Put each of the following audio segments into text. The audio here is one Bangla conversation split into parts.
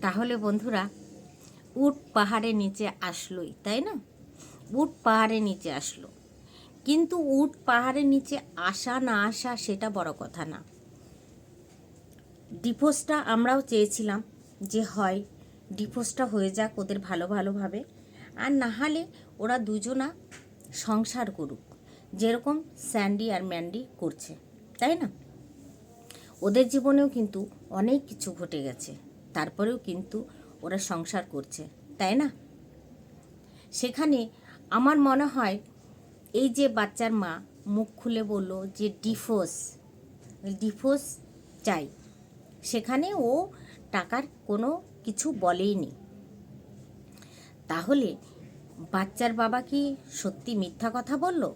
তাহলে বন্ধুরা, উট পাহাড়ের নিচে আসলোই, তাই না? উট পাহাড়ের নিচে আসলো। কিন্তু উট পাহাড়ের নিচে আসা না আসা সেটা বড় কথা না। ডিভোর্সটা আমরাও চেয়েছিলাম যে হয় ডিভোর্সটা হয়ে যাক ওদের ভালো ভালোভাবে। আর না হলে ওরা দুজনা সংসার করুক, যেরকম স্যান্ডি আর ম্যান্ডি করছে, তাই না? ওদের জীবনেও কিন্তু অনেক কিছু ঘটে গেছে। তারপরেও কিন্তু ওরা সংসার করছে, তাই না? সেখানে আমার মনে হয় এই যে বাচ্চার মা মুখ খুলে বলল যে ডিফোর্স ডিফোর্স চাই। সেখানে ও টাকার কোনো কিছু বলেইনি। তাহলে বাচ্চার বাবা কি সত্যি মিথ্যা কথা বলল?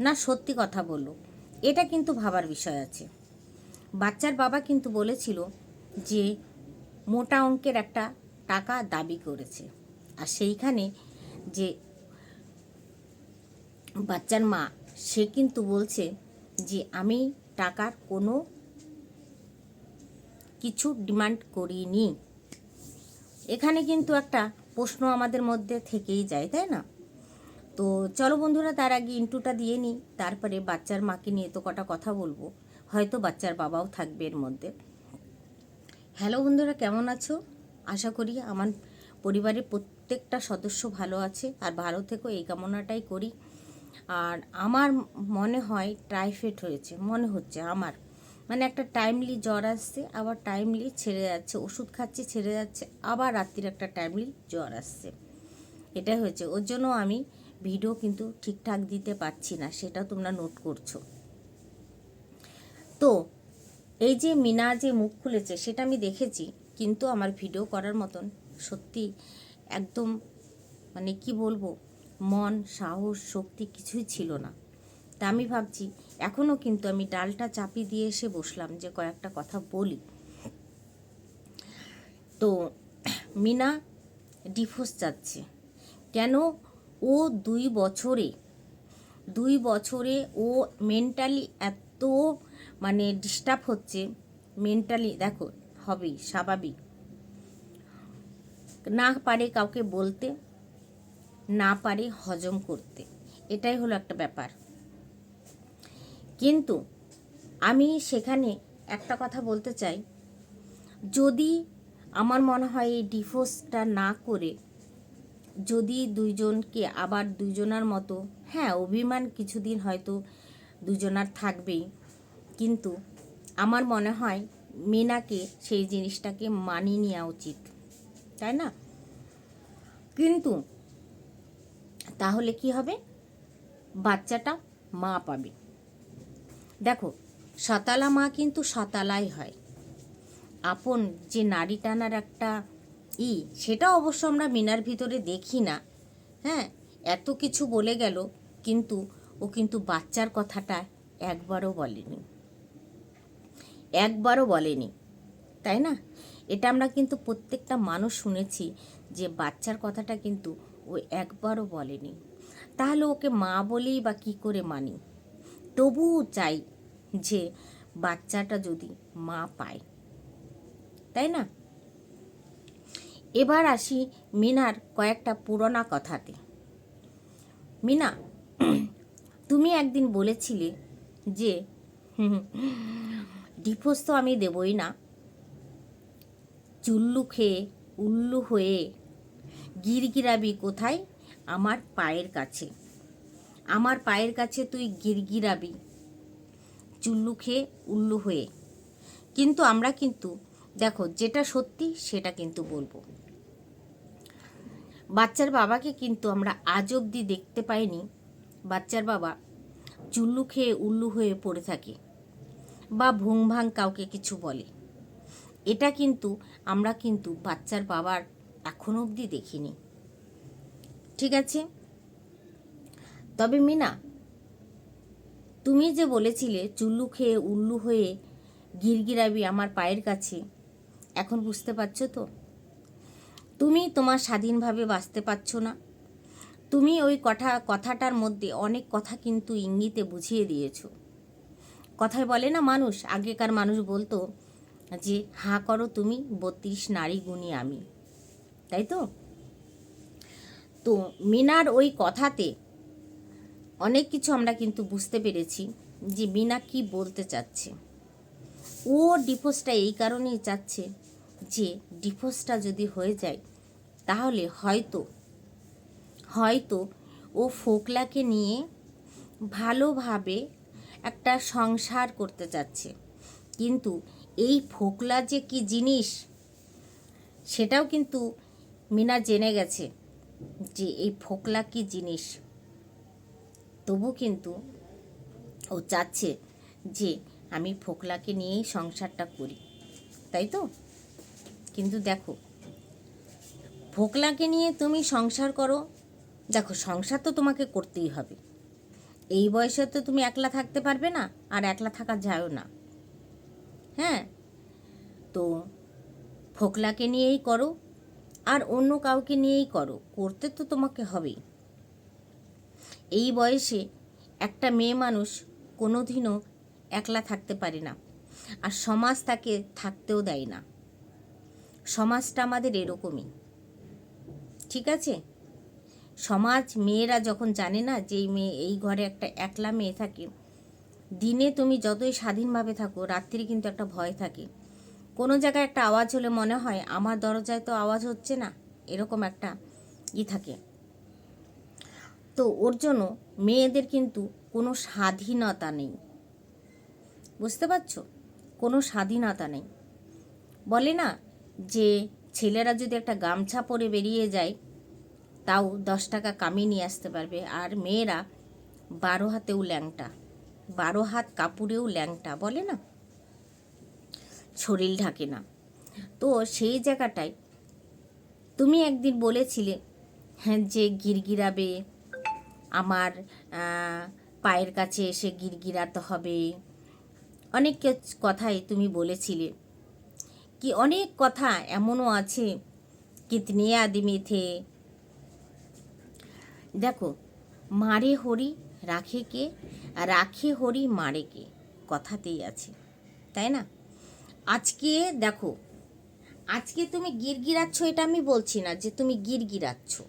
না, সত্যি কথা বলল। এটা কিন্তু ভাবার বিষয় আছে। বাচ্চার বাবা কিন্তু বলেছিল যে মোটা অঙ্কের একটা টাকা দাবি করেছে। আর সেইখানে যে বাচ্চার মা, সে কিন্তু বলছে যে, আমি টাকার কোনো কিছু ডিমান্ড করিনি। এখানে কিন্তু একটা প্রশ্ন আমাদের মধ্যে থেকেই যায়, তাই না? তো চলো বন্ধুরা, তার আগে ইন্টুটা দিয়ে নিই। তারপরে বাচ্চার মাকে নিয়ে তো কটা কথা বলব। হয়তো বাচ্চার বাবাও থাকবে এর মধ্যে। হ্যালো বন্ধুরা, কেমন আছো? আশা করি আমার পরিবারের প্রত্যেকটা সদস্য ভালো আছে আর ভালো থেকেও এই কামনাটাই করি। আর আমার মনে হয় টাইফয়েড হয়েছে, মনে হচ্ছে আমার। মানে একটা টাইমলি জ্বর আসছে, আবার টাইমলি ছেড়ে যাচ্ছে, ওষুধ খাচ্ছে, ছেড়ে যাচ্ছে, আবার রাত্রির একটা টাইমলি জ্বর আসছে। এটাই হয়েছে, ওর জন্য আমি ভিডিও কিন্তু ঠিকঠাক দিতে পারছি না সেটা তোমরা নোট করছ। তো এই যে মিনা যে মুখ খুলেছে, সেটা আমি দেখেছি, কিন্তু আমার ভিডিও করার মতন সত্যি একদম মানে কি বলব, মন, সাহস, শক্তি কিছুই ছিল না। তা আমি ভাবছি এখনও কিন্তু আমি ডালটা চাপি দিয়ে এসে বসলাম যে কয়েকটা কথা বলি। তো মিনা ডিভোর্স যাচ্ছে কেন? ও দুই বছরে দুই বছরে ও মেন্টালি এত মানে ডিস্টার্ব হচ্ছে মেন্টালি দেখো, হবেই, স্বাভাবিক। না পারে কাউকে বলতে, না পারে হজম করতে। এটাই হলো একটা ব্যাপার। কিন্তু আমি সেখানে একটা কথা বলতে চাই, যদি আমার মনে হয় এই ডিভোর্সটা না করে, যদি দুইজনকে আবার দুজনার মতো হ্যাঁ অভিমান কিছুদিন হয়তো দুজনার থাকবেই কিন্তু আমার মনে হয় মিনাকে সেই জিনিসটাকে মানিয়ে নেওয়া উচিত, তাই না? কিন্তু তাহলে কি হবে? বাচ্চাটা মা পাবে। দেখো, সাতালা মা কিন্তু সাতালাই হয়। আপন যে নারী টানার একটা ই, সেটা অবশ্য আমরা মিনার ভিতরে দেখি না। হ্যাঁ এত কিছু বলে গেল, কিন্তু ও কিন্তু বাচ্চার কথাটা একবারও বলেনি। একবারও বলেনি, তাই না? এটা আমরা কিন্তু প্রত্যেকটা মানুষ শুনেছি যে বাচ্চার কথাটা কিন্তু ও একবারও বলেনি। তাহলে ওকে মা বলেই বা কী করে মানি? তবুও চাই যে বাচ্চাটা যদি মা পায়, তাই না? এবার আসি মিনার কয়েকটা পুরোনা কথাতে। মিনা, তুমি একদিন বলেছিলে যে ডিভোর্স তো আমি দেবই না। চুল্লু খেয়ে উল্লু হয়ে গিরগিরাবি কোথায়? আমার পায়ের কাছে। আমার পায়ের কাছে তুই গিরগিরাবি। চুল্লু খেয়ে উল্লু হয়ে। কিন্তু আমরা কিন্তু, দেখো যেটা সত্যি সেটা কিন্তু বলব। বাচ্চার বাবাকে কিন্তু আমরা আজ অবধি দেখতে পাইনি। বাচ্চার বাবা চুল্লু খেয়ে উল্লু হয়ে পড়ে থাকে। বা ভুং ভাং কাউকে কিছু বলে। এটা কিন্তু আমরা কিন্তু বাচ্চার বাবার এখন অবধি দেখিনি। ঠিক আছে? তবে মিনা, তুমি যে বলেছিলে চুল্লু খেয়ে উল্লু হয়ে গিরগিরাবি আমার পায়ের কাছে, এখন বুঝতে পারছ তো? তুমি তোমার স্বাধীনভাবে বাঁচতে পারছ না। তুমি ওই কথা কথাটার মধ্যে অনেক কথা কিন্তু ইঙ্গিতে বুঝিয়ে দিয়েছ। কথায় বলে না মানুষ? আগেকার মানুষ বলতো যে, হা করো তুমি, বত্রিশ নারী গুণী আমি। তাই তো? তো মিনার ওই কথাতে অনেক কিছু আমরা কিন্তু বুঝতে পেরেছি যে মিনা কি বলতে চাচ্ছে। ও ডিভোর্সটা এই কারণেই চাচ্ছে যে, ডিভোর্সটা যদি হয়ে যায়, তাহলে হয়তো হয়তো ও ফোকলাকে নিয়ে ভালোভাবে একটা সংসার করতে চাচ্ছে। কিন্তু এই ফোকলা যে কি জিনিস, সেটাও কিন্তু মিনা জেনে গেছে যে এই ফোকলা কি জিনিস। তবু কিন্তু ও চাচ্ছে যে আমি ফোকলাকে নিয়েই সংসারটা করি, তাই তো? কিন্তু দেখো, ফোকলাকে নিয়ে তুমি সংসার করো, দেখো সংসার তো তোমাকে করতেই হবে। এই বয়সে তো তুমি একলা থাকতে পারবে না, আর একলা থাকা যায়ও না। হ্যাঁ? তো ফোকলাকে নিয়েই করো, আর অন্য কাউকে নিয়েই করো, করতে তো তোমাকে হবেই। এই বয়সে একটা মেয়ে মানুষ কোনোদিনও একলা থাকতে পারে না, আর সমাজ তাকে থাকতেও দেয় না। সমাজটা আমাদের এরকমই। ঠিক আছে? সমাজ মেয়েরা যখন জানে না যে এই মেয়ে, এই ঘরে একটা একলা মেয়ে থাকে, দিনে তুমি যতই স্বাধীনভাবে থাকো রাত্রি কিন্তু একটা ভয় থাকে। কোনো জায়গায় একটা আওয়াজ হলে মনে হয়, আমার দরজায় তো আওয়াজ হচ্ছে না, এরকম একটা ই থাকে। তো ওর জন্য মেয়েদের কিন্তু কোনো স্বাধীনতা নেই। বুঝতে পারছ? কোনো স্বাধীনতা নেই। বলে না যে ছেলেরা যদি একটা গামছা পরে বেরিয়ে যায় তাও দশ টাকা কামিয়ে নিয়ে আসতে পারবে। আর মেয়েরা বারো হাতেও ল্যাংটা। বারো হাত কাপড়েও ল্যাংটা, বলে না? শরীর ঢাকে না। তো সেই জায়গাটায় তুমি একদিন বলেছিলে হ্যাঁ যে গিরগিরাবে, আমার পায়ের কাছে এসে গিরগিরাতে হবে। অনেক কথাই তুমি বলেছিলে। কি অনেক কথা এমনও আছে কিতনে আদমি থে দেখো, মারে হরি, রাখে কে? রাখে হরি, মারে কে? কথাতেই আছে, তাই না? আজকে দেখো, আজকে তুমি গিরগিরাচ্ছ, এটা আমি বলছি না যে তুমি গিরগিরাচ্ছ।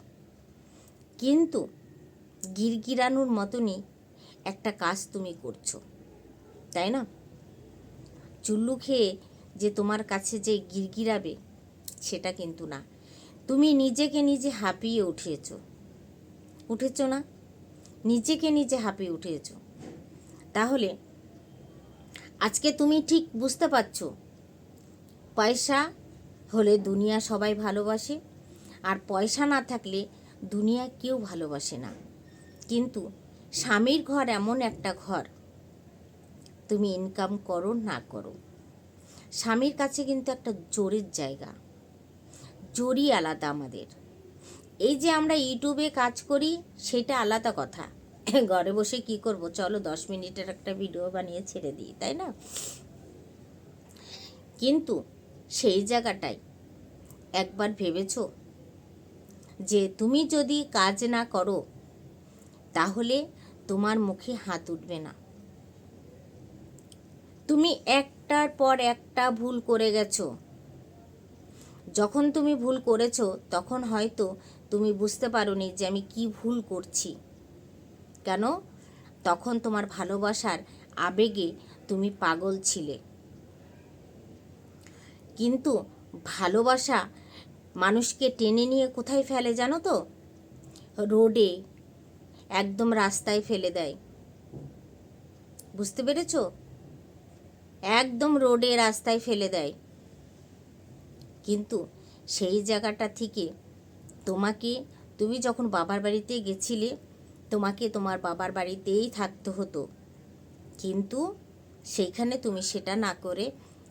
কিন্তু গিরগিরানোর মতনই একটা কাজ তুমি করছ, তাই না? চুল্লু খেয়ে যে তোমার কাছে যে গিরগিরাবে, সেটা কিন্তু না। তুমি নিজেকে নিজে হাঁপিয়ে উঠেছো। উঠেছো না? নিজেকে নিজে হাঁপিয়ে উঠেছো। তাহলে আজকে তুমি ঠিক বুঝতে পারছ। পয়সা হলে দুনিয়া সবাই ভালোবাসে, আর পয়সা না থাকলে দুনিয়া কেউ ভালোবাসে না। কিন্তু স্বামীর ঘর এমন একটা ঘর, তুমি ইনকাম করো না করো। স্বামীর কাছে কিন্তু একটা জোরের জায়গা, জোরই আলাদা আমাদের। এই যে আমরা ইউটিউবে কাজ করি, সেটা আলাদা কথা। ঘরে বসে কি করব? চলো দশ মিনিটের একটা ভিডিও বানিয়ে ছেড়ে দিই, তাই না? কিন্তু সেই জায়গাটায় একবার ভেবেছো যে তুমি যদি কাজ না করো, তাহলে তোমার মুখে হাত উঠবে না। তুমি একটার পর একটা ভুল করে গেছো। যখন তুমি ভুল করেছ, তখন হয়তো তুমি বুঝতে পারোনি যে আমি কি ভুল করছি। কেন? তখন তোমার ভালোবাসার আবেগে তুমি পাগল ছিলে। কিন্তু ভালোবাসা মানুষকে টেনে নিয়ে কোথায় ফেলে জানো তো? রোডে, একদম রাস্তায় ফেলে দেয়। বুঝতে পেরেছ? একদম রোডে রাস্তায় ফেলে দেয়। কিন্তু সেই জায়গাটা থেকে তোমাকে তুমি যখন বাবার বাড়িতে গেছিলে, তোমাকে তোমার বাবার বাড়িতেই থাকতে হতো। কিন্তু সেইখানে তুমি সেটা না করে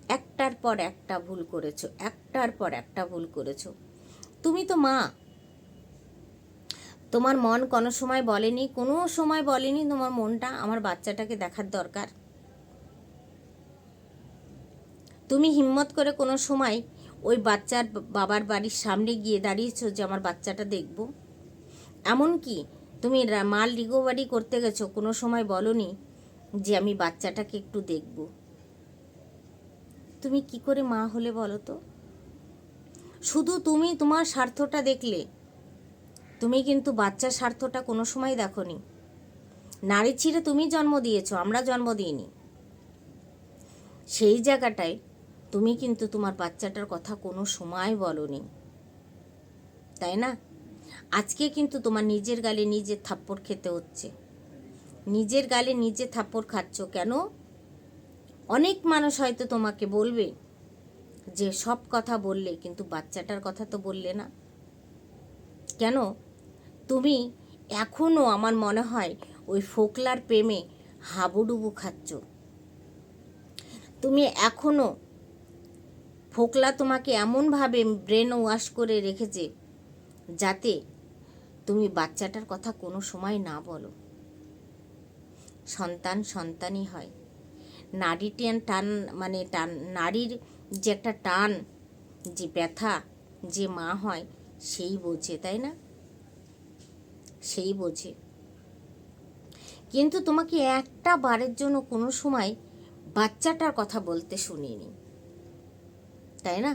একটার পর একটা ভুল করেছ, একটার পর একটা ভুল করেছ। তুমি তো মা। তোমার মন কোনো সময় বলেনি, কোনো সময় বলেনি তোমার মনটা আমার বাচ্চাটাকে দেখার দরকার। তুমি হিম্মত করে কোনো সময় ওই বাচ্চার বাবার বাড়ির সামনে গিয়ে দাঁড়িয়েছো যে আমার বাচ্চাটা দেখব। এমনকি তুমি মাল রিকভারি করতে গেছো, কোনো সময় বলনি যে আমি বাচ্চাটাকে একটু দেখব। তুমি কি করে মা হলে বলো তো? শুধু তুমি তোমার স্বার্থটা দেখলে। তুমি কিন্তু বাচ্চার স্বার্থটা কোনো সময় দেখনি। নারী ছিঁড়ে তুমি জন্ম দিয়েছ, আমরা জন্ম দিইনি। সেই জায়গাটায় তুমি কিন্তু তোমার বাচ্চাটার কথা কোনো সময় বলনি। তাই না? আজকে কিন্তু তোমার নিজের গালে নিজের থাপ্পড় খেতে হচ্ছে। নিজের গালে নিজে থাপ্পড় খাচ্ছ কেন? অনেক মানুষ হয়তো তোমাকে বলবে যে সব কথা বললে, কিন্তু বাচ্চাটার কথা তো বললে না। কেন? তুমি এখনও আমার মনে হয় ওই ফোকলার প্রেমে হাবুডুবু খাচ্ছ। তুমি এখনও ফোকলা তোমাকে এমনভাবে ব্রেন ওয়াশ করে রেখেছে যাতে তুমি বাচ্চাটার কথা কোনো সময় না বলো। সন্তান সন্তানই হয়। নারী টান টান মানে টান নারীর যে একটা টান, যে ব্যথা, যে মা হয়, সেই বোঝে, তাই না? সেই বোঝে। কিন্তু তোমাকে একটা বারের জন্য কোনো সময় বাচ্চাটার কথা বলতে শুনিনি। তাই না?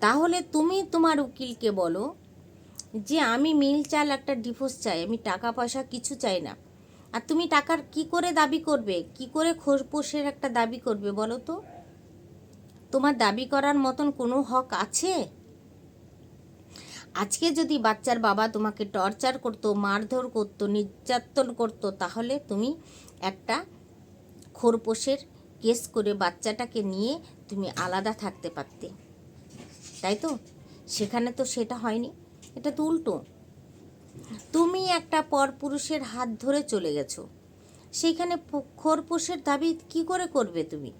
তাহলে তুমি তোমার উকিলকে বলো যে আমি মিল চাল একটা ডিভোর্স চাই, আমি টাকা পয়সা কিছু চাই না। আর তুমি টাকার কি করে দাবি করবে? কি করে খোরপোশের একটা দাবি করবে বলো তো? তোমার দাবি করার মতন কোনো হক আছে? আজকে যদি বাচ্চার বাবা তোমাকে টর্চার করতো, মারধর করতো, নির্যাতন করতো, তাহলে তুমি একটা খোরপোশের কেস করে বাচ্চাটাকে নিয়ে তুমি আলাদা থাকতে পারতে। তাই তো? সেখানে তো সেটা হয়নি। এটা তো উল্টো। তুমি একটা পরপুরুষের হাত ধরে চলে গেছো। সেইখানে খোরপোশের দাবি কি করে করবে তুমি?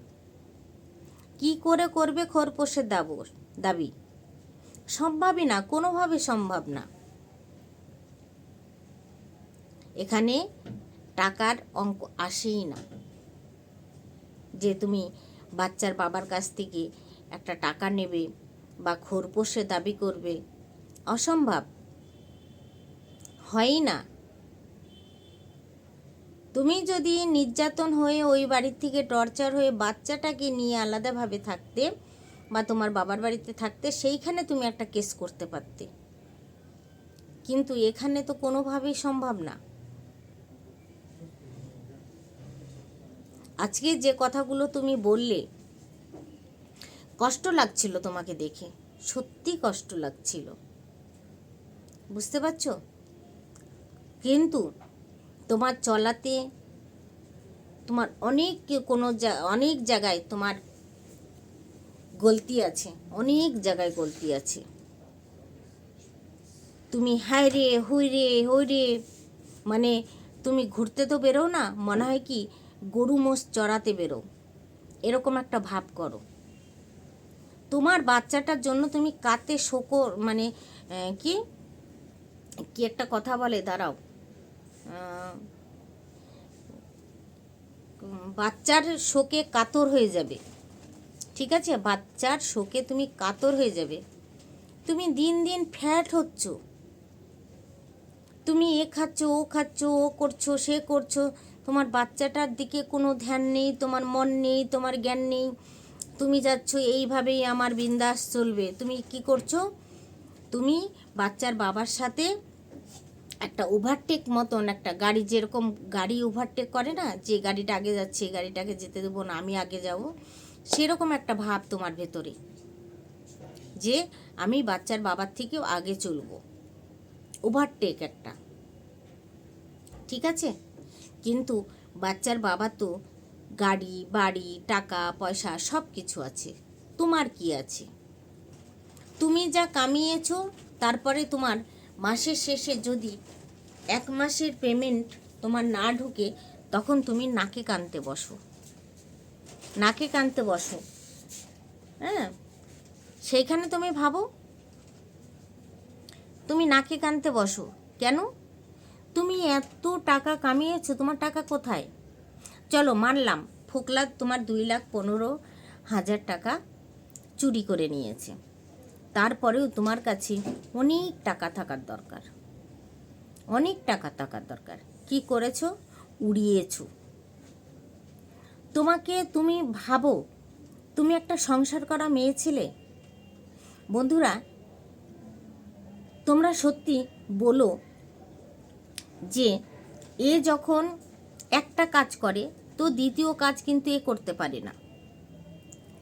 কি করে করবে খোরপোশের দাবো দাবি? সম্ভবই না, কোনোভাবে সম্ভব না। এখানে টাকার অঙ্ক আসেই না। যে তুমি বাচ্চার বাবার কাছ থেকে একটা টাকা নেবে বা খোরপোশে দাবি করবে, অসম্ভব। হয়ই না। তুমি যদি নির্যাতন হয়ে ওই বাড়ির থেকে টর্চার হয়ে বাচ্চাটাকে নিয়ে আলাদাভাবে থাকতে বা তোমার বাবার বাড়িতে থাকতে, সেইখানে তুমি একটা কেস করতে পারতে। কিন্তু এখানে তো কোনোভাবেই সম্ভব না। আজকে যে কথাগুলো তুমি বললে, কষ্ট লাগছিল তোমাকে দেখে, সত্যি কষ্ট লাগছিল। বুঝতে পারছ? কিন্তু তোমার চলাতে, তোমার অনেক কোনো অনেক জায়গায় তোমার গলতি আছে, অনেক জায়গায় গলতি আছে। তুমি হায় রে, হুই রে, হই রে মানে তুমি ঘুরতে তো বেরো না, মনে হয় কি গরু মোষ চড়াতে বেরো। এরকম একটা ভাব করো। তোমার বাচ্চাটার জন্য তুমি কাতে শোকর মানে কি? কি একটা কথা বলে? দাঁড়াও। বাচ্চার শোকে কাতর হয়ে যাবে। ঠিক আছে? বাচ্চার শোকে তুমি কাতর হয়ে যাবে। তুমি দিন দিন ফ্যাট হচ্ছ। তুমি এ খাচ্ছ, ও খাচ্ছ, ও করছ, সে করছ তোমার বাচ্চাটার দিকে কোনো ধ্যান নেই, তোমার মন নেই, তোমার জ্ঞান নেই। তুমি যাচ্ছ, এইভাবেই আমার বিন্দাস চলবে। তুমি কি করছ? তুমি বাচ্চার বাবার সাথে একটা ওভারটেক মতন একটা গাড়ি, যেরকম গাড়ি ওভারটেক করে না, যে গাড়িটা আগে যাচ্ছে, এই গাড়িটাকে যেতে দেবো না, আমি আগে যাব। সেরকম একটা ভাব তোমার ভেতরে, যে আমি বাচ্চার বাবার থেকেও আগে চলবো। ওভারটেক একটা। ঠিক আছে? কিন্তু বাচ্চার বাবা তো গাড়ি, বাড়ি, টাকা, পয়সা সব কিছু আছে। তোমার কি আছে? তুমি যা কামিয়েছো, তারপরে তোমার মাসের শেষে যদি এক মাসের পেমেন্ট তোমার না ঢুকে, তখন তুমি নাকে কানতে বসো। নাকে কানতে বসো। হ্যাঁ? সেইখানে তুমি ভাবো? তুমি নাকে কানতে বসো। কেন? তুমি এত টাকা কামিয়েছো, তোমার টাকা কোথায়? চলো, মানলাম ফোকলা তোমার দুই লাখ পনেরো হাজার টাকা চুরি করে নিয়েছে। তারপরেও তোমার কাছে অনেক টাকা থাকার দরকার। অনেক টাকা থাকার দরকার। কি করেছ? উড়িয়েছো। তোমাকে তুমি ভাবো, তুমি একটা সংসার করা মেয়ে ছিলে? বন্ধুরা, তোমরা সত্যি বলো যে এ যখন একটা কাজ করে, তো দ্বিতীয় কাজ কিন্তু এ করতে পারে না।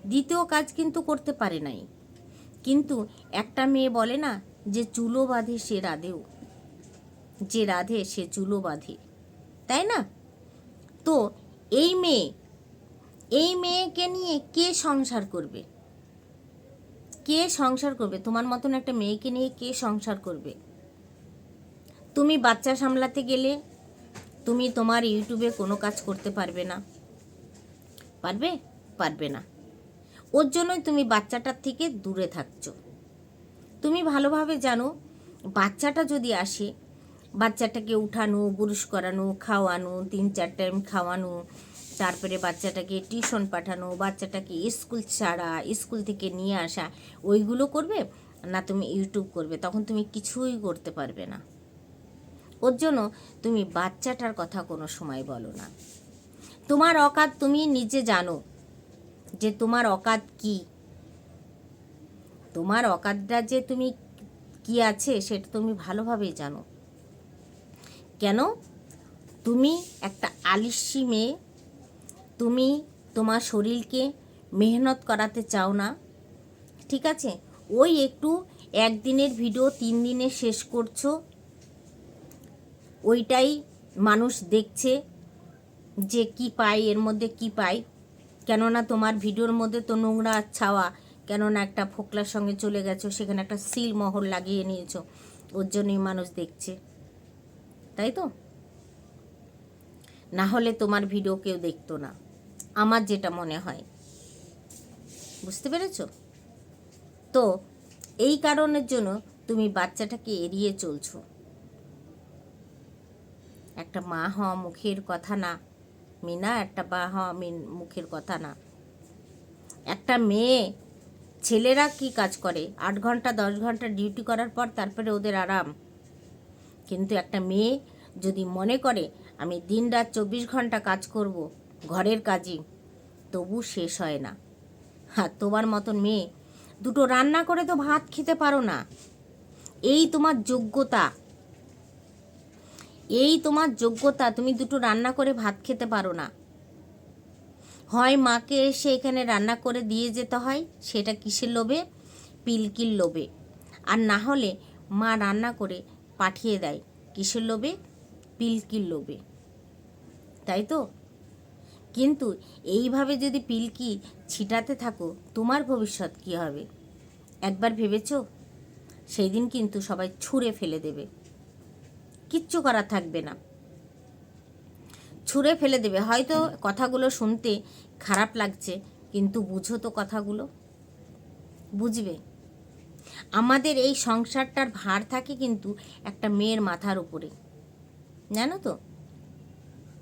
দ্বিতীয় কাজ কিন্তু করতে পারে নাই। কিন্তু একটা মেয়ে বলে না, যে চুলো বাঁধে সে রাধেও। যে রাধে সে চুলো বাঁধে। তাই না? তো এই মেয়ে, এই মেয়েকে নিয়ে কে সংসার করবে? কে সংসার করবে? তোমার মতন একটা মেয়েকে নিয়ে কে সংসার করবে? তুমি বাচ্চা সামলাতে গেলে তুমি তোমার ইউটিউবে কোনো কাজ করতে পারবে না। পারবে? পারবে না। ওর জন্যই তুমি বাচ্চাটার থেকে দূরে থাকছো। তুমি ভালোভাবে জানো, বাচ্চাটা যদি আসে, বাচ্চাটাকে উঠানো বুরুশ করানো, খাওয়ানো, তিন চার টাইম খাওয়ানো, তারপরে বাচ্চাটাকে টিউশন পাঠানো, বাচ্চাটাকে স্কুল ছাড়া, স্কুল থেকে নিয়ে আসা, ওইগুলো করবে না? তুমি ইউটিউব করবে, তখন তুমি কিছুই করতে পারবে না। ওর জন্য তুমি বাচ্চাটার কথা কোনো সময় বলো না। তোমার অকাত তুমি নিজে জানো যে তোমার অকাত কি। তোমার অকাতটা যে তুমি কি আছে সেটা তুমি ভালোভাবেই জানো। কেন? তুমি একটা আলিসি মেয়ে। তুমি তোমার শরীরকে মেহনত করাতে চাও না। ঠিক আছে? ওই একটু একদিনের ভিডিও তিন দিনে শেষ করছ। ওইটাই মানুষ দেখছে যে কি পায়, এর মধ্যে কি পায়। কেননা তোমার ভিডিওর মধ্যে তো নোংরা ছাওয়া, কেননা একটা ফোকলার সঙ্গে চলে গেছো, সেখানে একটা সিল মোহর লাগিয়ে নিয়েছো, ওর জন্যই মানুষ দেখছে। তাই তো? না হলে তোমার ভিডিও কেউ দেখতো না। আমার যেটা মনে হয়। বুঝতে পেরেছ? তো এই কারণের জন্য তুমি বাচ্চাটাকে এড়িয়ে চলছো। একটা মা হওয়া মুখের কথা না। মিনা একটা বা মিন- মুখের কথা না। একটা মেয়ে, ছেলেরা কি কাজ করে? আট ঘণ্টা, দশ ঘণ্টা ডিউটি করার পর তারপরে ওদের আরাম। কিন্তু একটা মেয়ে যদি মনে করে, আমি দিন রাত চব্বিশ ঘণ্টা কাজ করব, ঘরের কাজই, তবু শেষ হয় না। হ্যাঁ তোমার মতন মেয়ে, দুটো রান্না করে তো ভাত খেতে পারো না। এই তোমার যোগ্যতা। এই তোমার যোগ্যতা, তুমি দুটো রান্না করে ভাত খেতে পারো না। হয় মাকে এসে এখানে রান্না করে দিয়ে যেতে হয়, সেটা কিসের লোভে? পিলকির লোভে। আর না হলে মা রান্না করে পাঠিয়ে দেয়, কিসের লোভে? পিলকির লোভে। তাই তো? কিন্তু এইভাবে যদি পিলকি ছিটাতে থাকো, তোমার ভবিষ্যৎ কী হবে? একবার ভেবেছো? সেই দিন কিন্তু সবাই ছুঁড়ে ফেলে দেবে। কিচ্ছু করার থাকবে না। ছুঁড়ে ফেলে দেবে। হয়তো কথাগুলো শুনতে খারাপ লাগছে, কিন্তু বুঝো তো কথাগুলো। বুঝবে? আমাদের এই সংসারটার ভার থাকে কিন্তু একটা মেয়ের মাথার উপরে। জানো তো?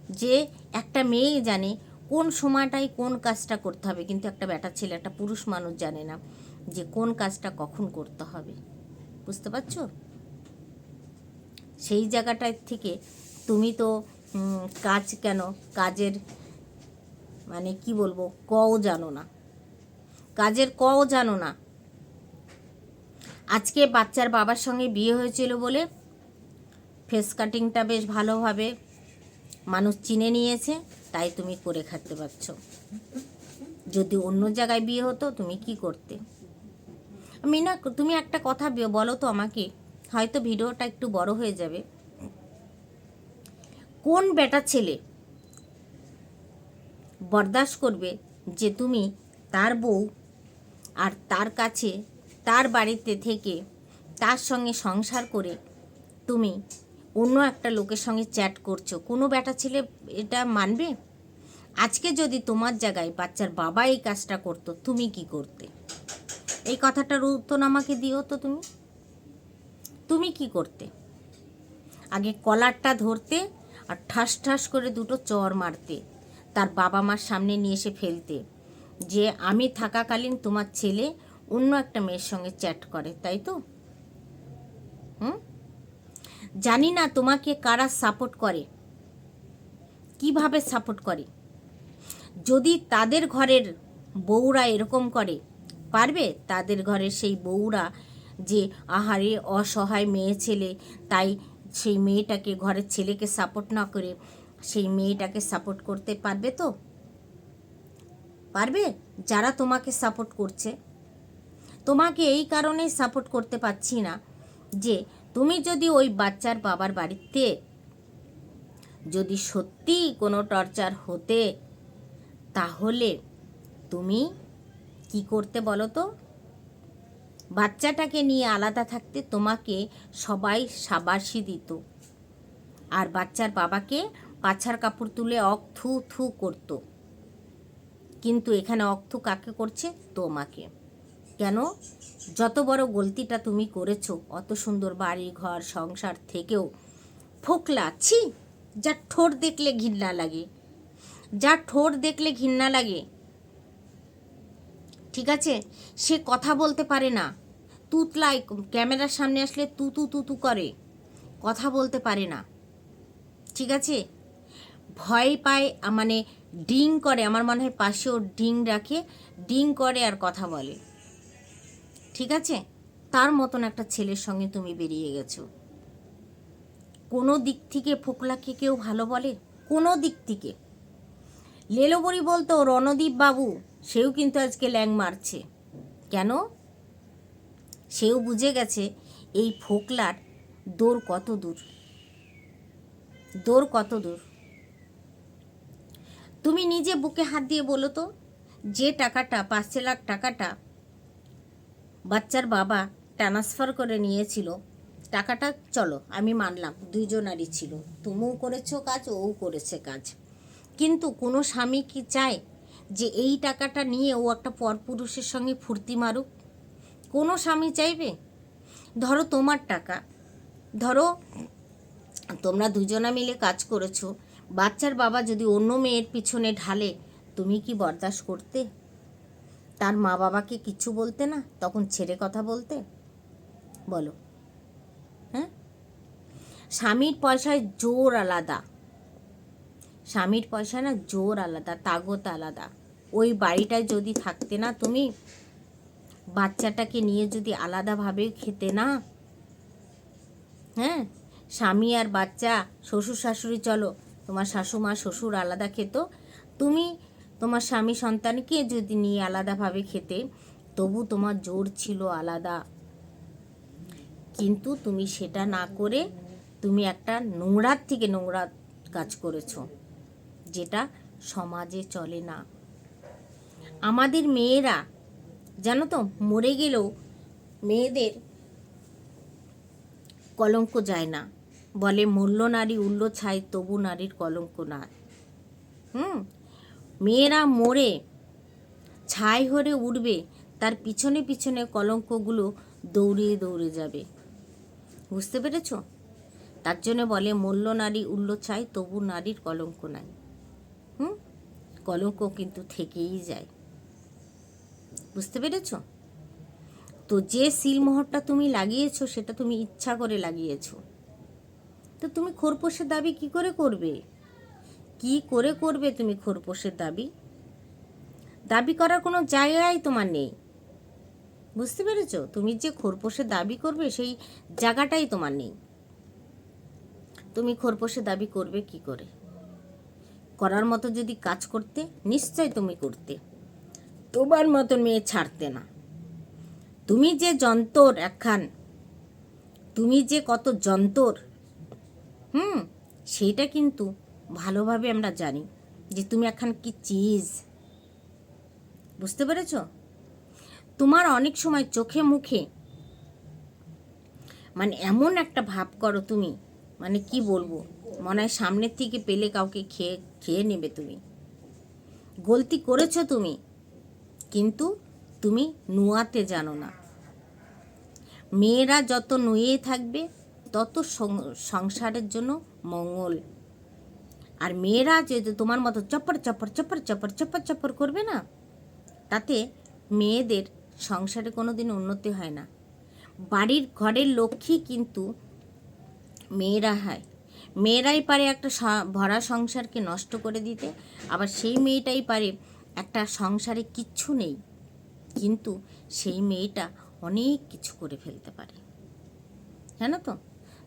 যে একটা মেয়ে জানে কোন সময়টায় কোন কাজটা করতে হবে। কিন্তু একটা বেটা ছেলে, একটা পুরুষ মানুষ জানে না যে কোন কাজটা কখন করতে হবে। বুঝতে পারছ? সেই জায়গাটার থেকে তুমি তো কাজ কেন? কাজের মানে কি বলব, কও জানো না। কাজের কও জানো না। আজকে বাচ্চার বাবার সঙ্গে বিয়ে হয়েছিল বলে ফেস কাটিংটা বেশ ভালোভাবে মানুষ চিনে নিয়েছে, তাই তুমি করে খাতে পারছ। যদি অন্য জায়গায় বিয়ে হতো, তুমি কি করতে? মিনা, তুমি একটা কথা বলো তো আমাকে। হয়তো ভিডিওটা একটু বড় হয়ে যাবে। কোন বেটা ছেলে বরদাস্ত করবে যে তুমি তার বউ আর তার কাছে, তার বাড়িতে থেকে তার সঙ্গে সংসার করে তুমি অন্য একটা লোকের সঙ্গে চ্যাট করছ? কোনো বেটা ছেলে এটা মানবে? আজকে যদি তোমার জায়গায় বাচ্চার বাবা এই কাজটা করতো, তুমি কি করতে? এই কথাটার উত্তর আমাকে দিও তো তুমি। তুমি কি করতে? আগে কলারটা ধরতে আর ঠাস ঠাস করে দুটো চর মারতে, তার বাবা মার সামনে নিয়ে এসে ফেলতে, যে আমি থাকাকালীন তোমার ছেলে অন্য একটা মেয়ের সঙ্গে চ্যাট করে, তাই তো? হুম? জানি না তোমাকে কারা সাপোর্ট করে। কীভাবে সাপোর্ট করে? যদি তাদের ঘরের বউরা এরকম করে, পারবে? তাদের ঘরের সেই বউরা যে আহারে অসহায় মেয়ে ছেলে, তাই সেই মেয়েটাকে, ঘরের ছেলেকে সাপোর্ট না করে সেই মেয়েটাকে সাপোর্ট করতে পারবে তো? পারবে? যারা তোমাকে সাপোর্ট করছে। তোমাকে এই কারণেই সাপোর্ট করতে পারছি না যে তুমি যদি ওই বাচ্চার বাবার বাড়িতে যদি সত্যিই কোনো টর্চার হতে, তাহলে তুমি কি করতে বলো তো? বাচ্চাটাকে নিয়ে আলাদা থাকতে তোমাকে সবাই সাবাসি দিত। আর বাচ্চার বাবাকে পাছার কাপড় তুলে অক থু থু করতো। কিন্তু এখানে অক্থ কাকে করছে? তোমাকে। কেন? যত বড় গলতিটা তুমি করেছ, অত সুন্দর বাড়ি ঘর সংসার থেকেও ফোকলা, ছি! যা ঠোঁট দেখলে ঘৃণা লাগে। যা ঠোঁট দেখলে ঘৃণা লাগে। ঠিক আছে? সে কথা বলতে পারে না। তুতলাই ক্যামেরার সামনে আসলে তুতু তুতু করে। কথা বলতে পারে না। ঠিক আছে? ভয় পায় মানে ডিং করে। আমার মনে হয় পাশে পাশেও ডিং রাখে। ডিং করে আর কথা বলে। ঠিক আছে? তার মতন একটা ছেলের সঙ্গে তুমি বেরিয়ে গেছো। কোনো দিক থেকে ফোকলাকে কেউ ভালো বলে? কোনো দিক থেকে। লেলোবরি বলতো রণদীপ বাবু সেও কিন্তু আজকে ল্যাং মারছে। কেন? সেও বুঝে গেছে এই ফোকলার দৌড় কত দূর। দৌড় কত দূর। তুমি নিজে বুকে হাত দিয়ে বলো তো, যে টাকাটা, পাঁচ লাখ টাকাটা বাচ্চার বাবা ট্রান্সফার করে নিয়েছিল, টাকাটা চলো, আমি মানলাম, দুইজনারই ছিল। তুমিও করেছ কাজ, ওও করেছে কাজ। কিন্তু কোনো স্বামী কি চায় যে এই টাকাটা নিয়ে ও একটা পরপুরুষের সঙ্গে ফুর্তি মারুক? কোনো স্বামী চাইবে? ধরো তোমার টাকা। ধরো তোমরা দুজনা মিলে কাজ করেছ, বাচ্চার বাবা যদি অন্য মেয়ের পিছনে ঢালে, তুমি কি বরদাস্ত করতে? তার মা বাবাকে কিছু বলতে না? তখন ছেড়ে কথা বলতে? বলো। হ্যাঁ? স্বামীর পয়সায় জোর আলাদা। স্বামীর পয়সা না জোর আলাদা, তাগত আলাদা। ওই বাড়িটায় যদি থাকতে না তুমি বাচ্চাটাকে নিয়ে যদি আলাদাভাবে খেতে না? হ্যাঁ? স্বামী আর বাচ্চা, শ্বশুর শাশুড়ি, চলো। তোমার শাশুমা, শ্বশুর আলাদা খেত। তুমি তোমার স্বামী সন্তানকে যদি নিয়ে আলাদাভাবে খেতে, তবু তোমার জোর ছিল আলাদা। কিন্তু তুমি সেটা না করে তুমি একটা নোংরার থেকে নোংরা কাজ করেছ, যেটা সমাজে চলে না। আমাদের মেয়েরা জানো তো, মরে গেলেও মেয়েদের কলঙ্ক যায় না। বলে, মূল্য নারী উল্ল ছাই, তবু নারীর কলঙ্ক না হুম? মেয়েরা মরে, ছাই হয়ে উঠবে, তার পিছনে পিছনে কলঙ্কগুলো দৌড়িয়ে দৌড়ে যাবে। বুঝতে পেরেছ? তার জন্য বলে, মূল্য নারী উল্ল ছাই, তবু নারীর কলঙ্ক নাই। হুম? কলঙ্ক কিন্তু থেকেই যায়। বুঝতে পেরেছ? তো যে সিলমোহরটা তুমি লাগিয়েছো, সেটা তুমি ইচ্ছা করে লাগিয়েছো। তো তুমি খোরপোশের দাবি কি করে করবে? কি করে করবে তুমি খোরপোশের দাবি? দাবি করার কোনো জায়গাই তোমার নেই। বুঝতে পেরেছ? তুমি যে খোরপোশের দাবি করবে, সেই জায়গাটাই তোমার নেই। তুমি খোরপোশের দাবি করবে কি করে? করার মতো যদি কাজ করতে, নিশ্চয় তুমি করতে। তোমার মতন মেয়ে ছাড়তে না। তুমি যে যন্তর একখান, তুমি যে কত যন্তর, হুম? সেইটা কিন্তু ভালোভাবে আমরা জানি যে তুমি এখন কি চিজ। বুঝতে পেরেছ? তোমার অনেক সময় চোখে মুখে মানে এমন একটা ভাব করো তুমি মানে কি বলব, মনে হয় সামনের থেকে পেলে কাউকে খেয়ে খেয়ে নেবে তুমি। গলতি করেছ তুমি কিন্তু তুমি নুয়াতে জানো না। মেয়েরা যত নুয়ে থাকবে, তত সংসারের জন্য মঙ্গল। আর মেয়েরা যদি তোমার মতো চপ্পর চপ্পর চপ্পর চপ্পর চপ্পর চপ্পর করবে না, তাতে মেয়েদের সংসারে কোনো দিন উন্নতি হয় না। বাড়ির ঘরের লক্ষ্মী কিন্তু মেয়েরা হয়। মেয়েরাই পারে একটা ভরা সংসারকে নষ্ট করে দিতে, আবার সেই মেয়েটাই পারে একটা সংসারে কিচ্ছু নেই। কিন্তু সেই মেয়েটা অনেক কিছু করে ফেলতে পারে। জানো তো?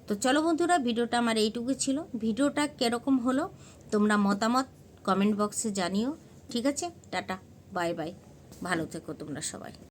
তো চলো বন্ধুরা, ভিডিওটা আমার এইটুকু ছিল। ভিডিওটা কীরকম হলো তোমরা মতামত কমেন্ট বক্সে জানিও। ঠিক আছে? টাটা বাই বাই ভালো থেকো তোমরা সবাই।